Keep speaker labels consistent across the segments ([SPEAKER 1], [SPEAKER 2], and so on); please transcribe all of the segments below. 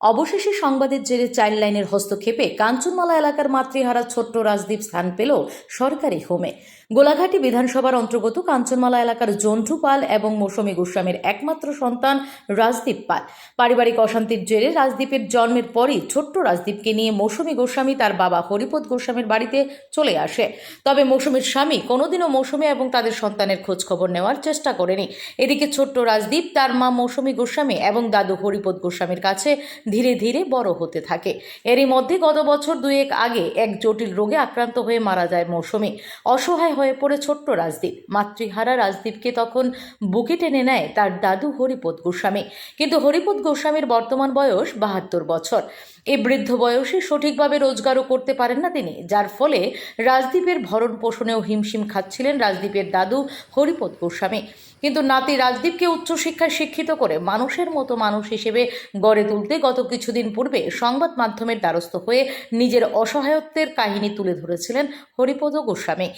[SPEAKER 1] অবশেষে সংবাদের জেরে চাইল্ড লাইনের হস্তক্ষেপে কাঞ্চনমালা এলাকার মাতৃহারা ছোট্ট রাজদ্বীপ স্থান পেল সরকারি হোমে। গোলাঘাটি বিধানসভার অন্তর্গত কাঞ্চনমালা এলাকার জন্টু পাল এবং মৌসুমী গোস্বামীর একমাত্র সন্তান রাজদীপ পাল। পারিবারিক অশান্তির জেরে রাজদীপের জন্মের পরই ছোট্ট রাজদীপকে নিয়ে মৌসুমী গোস্বামী তার বাবা হরিপদ গোস্বামীর বাড়িতে চলে আসে। তবে মৌসুমীর স্বামী কোনোদিনও মৌসুমী এবং তাদের সন্তানের খোঁজ খবর নেওয়ার চেষ্টা করেনি। এদিকে ছোট্ট রাজদীপ তার মা মৌসুমী গোস্বামী এবং দাদু হরিপদ গোস্বামীর কাছে ধীরে ধীরে বড় হতে থাকে। এরই মধ্যে গত বছর দুয়েক আগে এক জটিল রোগে আক্রান্ত হয়ে মারা যায় মৌসুমী। অসহায় হয়ে পড়ে ছোট্ট রাজদীপ। মাতৃহারা রাজদীপকে তখন বুকে টেনে নেয় তার দাদু হরিপদ গোস্বামী। কিন্তু হরিপদ গোস্বামীর বর্তমান বয়স বাহাত্তর বছর। এই বৃদ্ধ বয়সে সঠিকভাবে রোজগারও করতে পারেন না তিনি, যার ফলে রাজদীপের ভরণ পোষণেও হিমশিম খাচ্ছিলেন রাজদীপের দাদু হরিপদ গোস্বামী। কিন্তু নাতি রাজদীপকে উচ্চশিক্ষায় শিক্ষিত করে মানুষের মতো মানুষ হিসেবে গড়ে তুলতে গত কিছুদিন পূর্বে সংবাদ মাধ্যমের দ্বারস্থ হয়ে নিজের অসহায়ত্বের কাহিনী তুলে ধরেছিলেন হরিপদ গোস্বামী।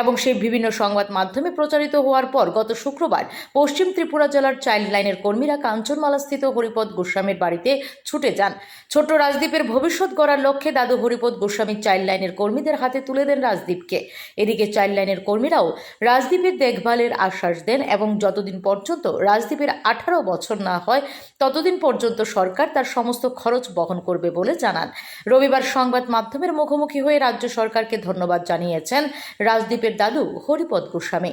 [SPEAKER 1] এবং সেই বিভিন্ন সংবাদ মাধ্যমে প্রচারিত হওয়ার পর গত শুক্রবার পশ্চিম ত্রিপুরা জেলার চাইল্ড লাইনের কর্মীরা কাঞ্চনমালাস্থিত হরিপদ গোস্বামীর বাড়িতে ছুটে যান। ছোট্ট রাজদীপের ভবিষ্যৎ গড়ার লক্ষ্যে দাদু হরিপদ গোস্বামী চাইল্ড লাইনের কর্মীদের হাতে তুলে দেন রাজদীপকে এদিকে চাইল্ড লাইনের কর্মীরাও রাজদীপের দেখভালের আশ্বাস দেন এবং যতদিন পর্যন্ত রাজদীপের আঠারো বছর না হয়, ততদিন পর্যন্ত সরকার তার সমস্ত খরচ বহন করবে বলে জানান। রবিবার সংবাদ মাধ্যমের মুখোমুখি হয়ে রাজ্য সরকারকে ধন্যবাদ জানিয়েছেন রাজদীপের দাদু Haripada Goswami.